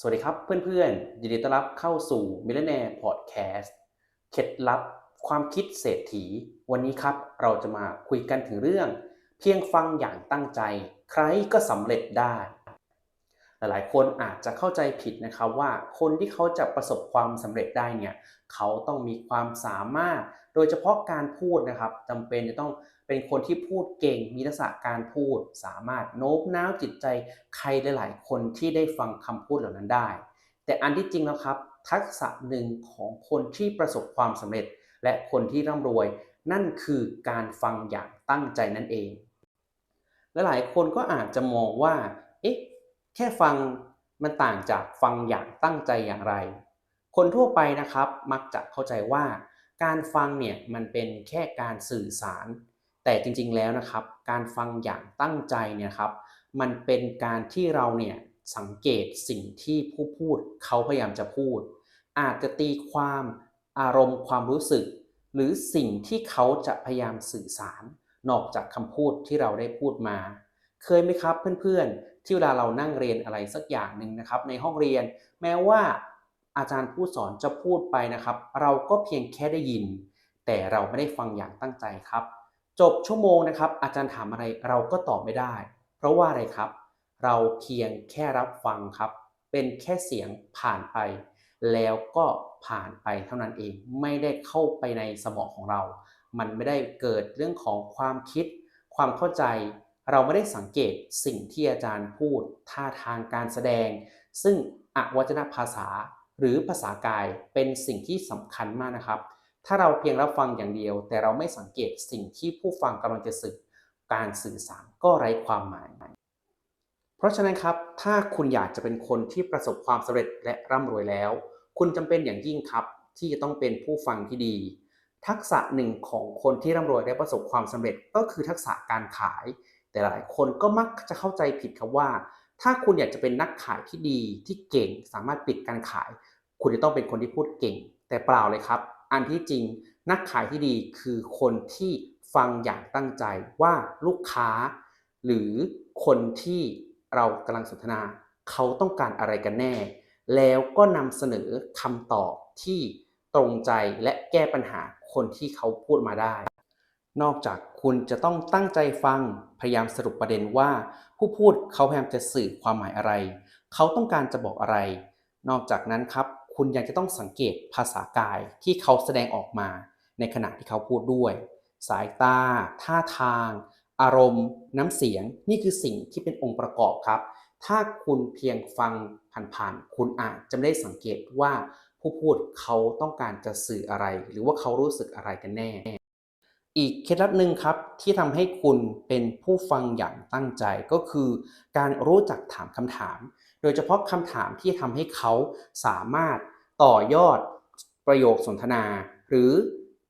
สวัสดีครับเพื่อนๆ ยินดีต้อนรับเข้าสู่ m i l l i o n a i r e Podcast เคล็ดลับความคิดเศรษฐี วันนี้ครับเราจะมาคุยกันถึงเรื่อง เพียงฟังอย่างตั้งใจ ใครก็สำเร็จได้ หลายๆ คนอาจจะเข้าใจผิดนะครับว่าคนที่เขาจะประสบความสำเร็จได้เนี่ยเขาต้องมีความสามารถ โดยเฉพาะการพูดนะครับจำเป็นจะต้อง เป็นคนที่พูดเก่งมีทักษะการพูด สามารถโน้มน้าวจิตใจใครหลาย ๆ คนที่ได้ฟังคำพูดเหล่านั้นได้ แต่อันที่จริงแล้วครับ ทักษะหนึ่งของคนที่ประสบความสำเร็จ และคนที่ร่ำรวย นั่นคือการฟังอย่างตั้งใจนั่นเองและหลายคนก็อาจจะมองว่าเอ๊ะแค่ฟังมันต่างจากฟังอย่างตั้งใจอย่างไร คนทั่วไปนะครับมักจะเข้าใจว่า การฟังเนี่ยมันเป็นแค่การสื่อสาร แต่จริงๆแล้วนะครับ การฟังอย่างตั้งใจเนี่ยครับ มันเป็นการที่เราเนี่ยสังเกตสิ่งที่ผู้พูดเขาพยายามจะพูด อาจจะตีความอารมณ์ความรู้สึก หรือสิ่งที่เขาจะพยายามสื่อสาร นอกจากคำพูดที่เราได้พูดมา เคยไหมครับเพื่อนๆ ที่เวลาเรานั่งเรียนอะไรสักอย่างหนึ่งนะครับ ในห้องเรียน แม้ว่าอาจารย์ผู้สอนจะพูดไปนะครับ เราก็เพียงแค่ได้ยิน แต่เราไม่ได้ฟังอย่างตั้งใจครับ จบชั่วโมงนะครับ อาจารย์ถามอะไรเราก็ตอบไม่ได้ เพราะว่าอะไรครับ เราเพียงแค่รับฟังครับ เป็นแค่เสียงผ่านไป แล้วก็ผ่านไปเท่านั้นเองไม่ได้เข้าไปในสมองของเรา มันไม่ได้เกิดเรื่องของความคิด ความเข้าใจ เราไม่ได้สังเกตสิ่งที่อาจารย์พูดท่าทางการแสดง ซึ่งอวัจนภาษาหรือภาษากายเป็นสิ่งที่สำคัญมากนะครับ ถ้าเราเพียงรับฟังอย่างเดียว แต่เราไม่สังเกตสิ่งที่ผู้ฟังกำลังจะสื่อการสื่อสารก็ไร้ความหมายเพราะฉะนั้นครับ ถ้าคุณอยากจะเป็นคนที่ประสบความสำเร็จและร่ำรวยแล้ว คุณจำเป็นอย่างยิ่งครับ ที่จะต้องเป็นผู้ฟังที่ดี ทักษะหนึ่งของคนที่ร่ำรวยและประสบความสำเร็จก็คือทักษะการขาย แต่หลายคนก็มักจะเข้าใจผิดครับว่า ถ้าคุณอยากจะเป็นนักขายที่ดีที่เก่ง สามารถปิดการขาย คุณจะต้องเป็นคนที่พูดเก่ง แต่เปล่าเลยครับ อันที่จริงนักขายที่ดีคือคนที่ฟังอย่างตั้งใจว่าลูกค้า หรือคนที่เรากำลังสนทนาเขาต้องการอะไรกันแน่ แล้วก็นำเสนอคำตอบที่ตรงใจและแก้ปัญหาคนที่เขาพูดมาได้ นอกจากคุณจะต้องตั้งใจฟังพยายามสรุปประเด็นว่า ผู้พูดเขาพยายามจะสื่อความหมายอะไร เขาต้องการจะบอกอะไร นอกจากนั้นครับ คุณยังจะต้องสังเกตภาษากายที่เขาแสดงออกมา ในขณะที่เขาพูดด้วย สายตา ท่าทาง อารมณ์ น้ำเสียง นี่คือสิ่งที่เป็นองค์ประกอบครับ ถ้าคุณเพียงฟังผ่านๆ คุณอาจจะไม่ได้สังเกตว่าผู้พูดเขาต้องการจะสื่ออะไร หรือว่าเขารู้สึกอะไรกันแน่ อีกเคล็ดลับหนึ่งครับที่ทำให้คุณเป็นผู้ฟังอย่างตั้งใจก็คือ การรู้จักถามคำถาม โดยเฉพาะคำถามที่ทำให้เขาสามารถต่อยอดประโยคสนทนา หรือ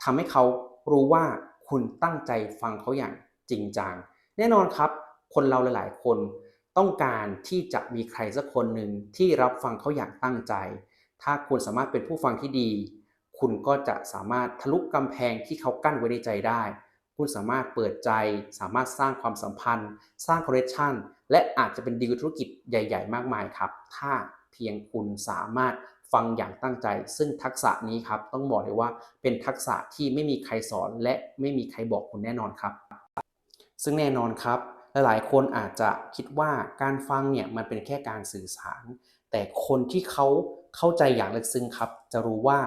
ทำให้เขารู้ว่าคุณตั้งใจฟังเขาอย่างจริงจังแน่นอนครับ คนเราหลายๆ คนต้องการที่จะมีใครสักคนหนึ่งที่รับฟังเขาอย่างตั้งใจ ถ้าคุณสามารถเป็นผู้ฟังที่ดี คุณก็จะสามารถทะลุกำแพงที่เขากั้นไว้ในใจได้ คุณสามารถเปิดใจ สามารถสร้างความสัมพันธ์ สร้างคอนเนคชั่น และอาจจะเป็นดีลธุรกิจใหญ่ ๆ มากมายครับ ถ้าเพียงคุณสามารถฟังอย่างตั้งใจ ซึ่งทักษะนี้ครับต้องบอกเลยว่าเป็นทักษะที่ไม่มีใครสอนและไม่มีใครบอกคุณแน่นอนครับ ซึ่งแน่นอนครับหลายคนอาจจะคิดว่าการฟังเนี่ยมันเป็นแค่การสื่อสาร แต่คนที่เขาเข้าใจอย่างลึกซึ้งครับ จะรู้ว่า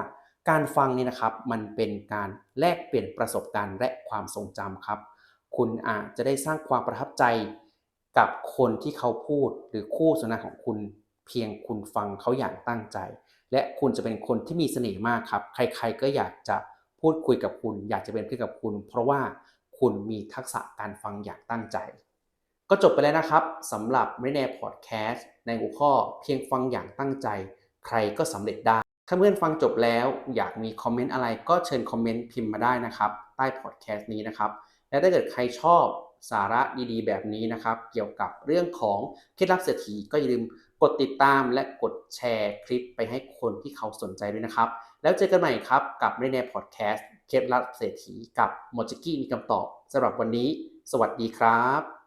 การฟังนี่นะครับมันเป็นการแลกเปลี่ยนประสบการณ์และความทรงจำครับ คุณอาจจะได้สร้างความประทับใจ กับคนที่เขาพูดหรือคู่สนทนาของคุณ เพียงคุณฟังเขาอย่างตั้งใจ และคุณจะเป็นคนที่มีเสน่ห์มากครับ ใคร ๆ ก็อยากจะพูดคุยกับคุณ อยากจะเป็นเพื่อนกับคุณ เพราะว่าคุณมีทักษะการฟังอย่างตั้งใจ ก็จบไปแล้วนะครับสำหรับไม่แน่พอดแคสต์ในหัวข้อเพียงฟังอย่างตั้งใจ ใครก็สำเร็จได้ ถ้าเพื่อนฟังจบแล้ว อยากมีคอมเมนต์อะไรก็เชิญคอมเมนต์พิมพ์มาได้นะครับ ใต้พอดแคสต์นี้นะครับ และถ้าเกิดใครชอบสาระดีๆ แบบนี้นะครับ เกี่ยวกับเรื่องของเคล็ดลับเศรษฐีก็อย่าลืมกดติดตามและกดแชร์คลิปไปให้คนที่เขาสนใจด้วยนะครับ แล้วเจอกันใหม่ครับกับในแน่พอดแคสต์เคล็ดลับเศรษฐีกับโมจิกี้มีคำตอบสำหรับวันนี้ สวัสดีครับ